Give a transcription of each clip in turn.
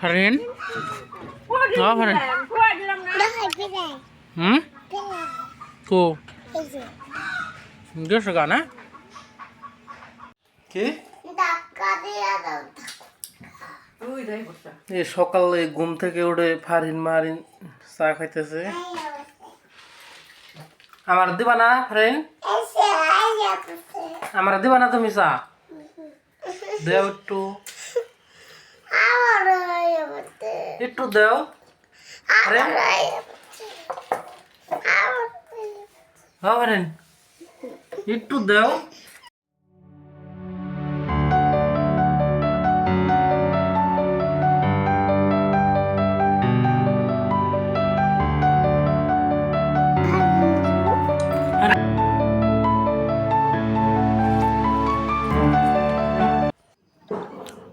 ফারিন হ্যাঁ ফারিন হুম? কো। গেছো গানা কি? এই সকালে ঘুম থেকে উঠে ফারিন মারিন চা খাইতেছে। আমার দিবা না ফারিন? আমার দিবা না তুমি চা? দেও একটু। একটু দেও। ফারিন হ্যাঁ একটু দেও।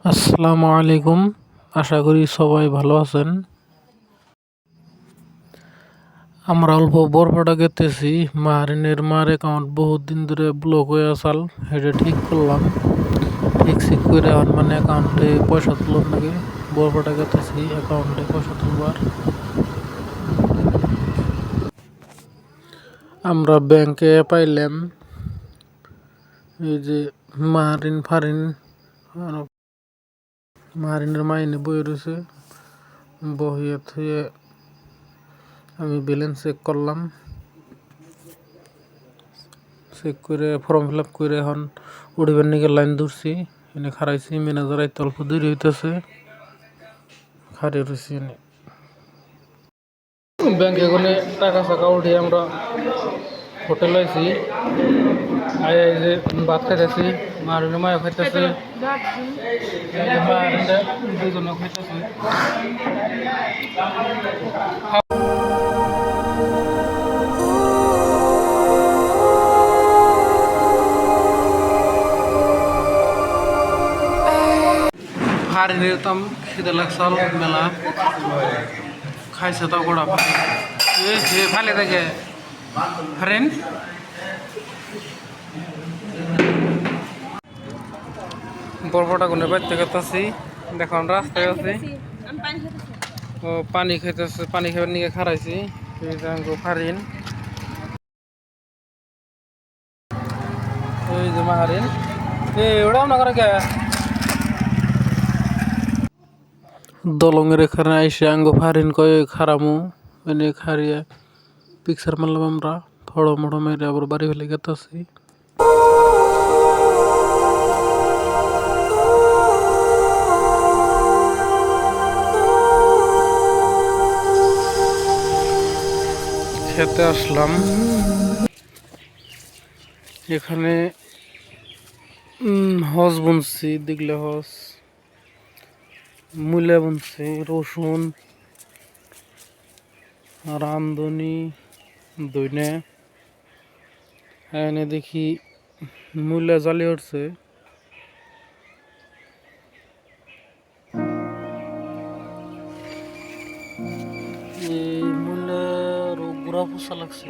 আসসালামু আলাইকুম। আশা করি সবাই ভালো আছেন। আমরা অল্প বরফটা গেতেছি মারিনের মার অ্যাকাউন্ট বহুত দিন ধরে ব্লক হয়ে আসাল এটা ঠিক করলাম। ঠিক ঠিক করে এখন মানে অ্যাকাউন্টে পয়সা তুলার নাকি? বরফটা গেতেছি অ্যাকাউন্টে পয়সা তুলবার। আমরা ব্যাংকে পাইলাম। এই যে মারিন ফারিন মারিনের মাইনে বই রয়েছে। বহিয়ে থুয়ে আমি ব্যালেন্স চেক করলাম। চেক করে ফর্ম ফিল আপ করে এখন উঠিবার নিকে লাইন ধরছি। এনে খারাইছি ম্যানেজার আইতে অল্প দেরি হইতেছে। খারে রয়েছি এনে। ব্যাংকে টাকা টাকা উঠিয়ে আমরা হোটেল আইছি। আই এই যে ভাত খাইতেছি মারিনে মায়া খাইতেছে। দুজনে খাইতেছে হারি নিতাম খিদে লাগছাল মেলা। খাইছে তো গোড়া ফালি ফালে দেখে। হারেন বরফটা গুনে বাইতে গেতাছি দেখুন রাস্তায় আছি। ও, পানি খাইতেছে, পানি খাবার নিয়ে খারাইছি ফারিন। ওই যে মাহারিন। ওটাও না করে কে? এখানে আইসে আঙ্গ ফারিন কয়ে খারামু এনে খারিয়ে পিকচার মারলাম আমরা। থড়ো মোড়ো মেরে আবার বাড়ি ফেলে গেতাছি। খেতে আসলাম। এখানে হজ বুনছি দিগলে হজ মূলা বুনছি, রসুন রামদনি দইনে এনে দেখি মূলা জ্বালিয়ে উঠছে। গুড়া পোষা লাগছে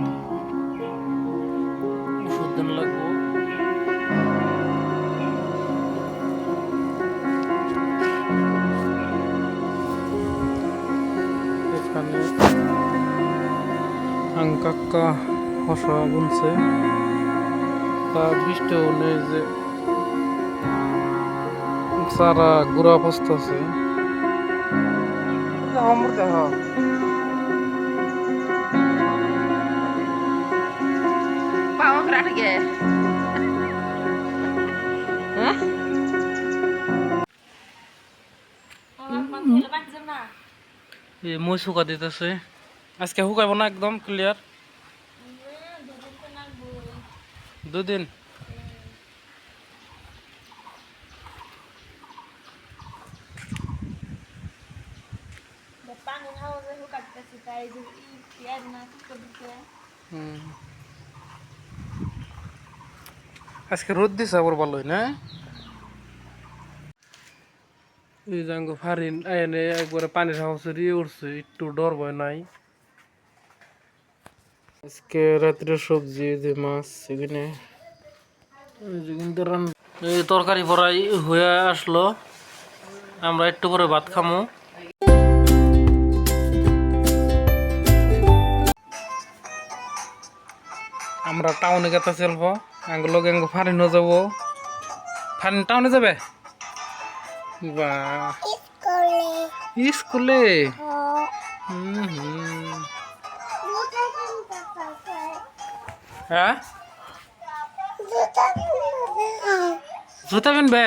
ওষুধ দিন লাগবো। এখানে আঙ্কাক্কা হসা বুনছে। তা বৃষ্টিও নেই যে সারা গুড়া পস্তাছে আমার দেখা Vamos pra quê? Hã? এই মই শুকা দিতেছে আজকে শুকাইব না একদম ক্লিয়ার দুদিন হুম। আজকে রোদ দিছে আবার ভালোই না? এই জাঙ্গো ফারিন আইনে একবারে পানি সাহসরি উঠছে একটু ডর ভয় নাই। আজকে রাত্রে সবজি যে মাছ এখানে এই তরকারি ভরাই হয়ে আসলো। আমরা একটু পরে ভাত খামো। আমরা টাউনে গেতে চলবো। আঙ্গুলো গ্যাঙ্গ ফারিন যাব। ফারিন টাউনে যাবে? বা। স্কুলে? হ্যাঁ? জুতা কিনবে।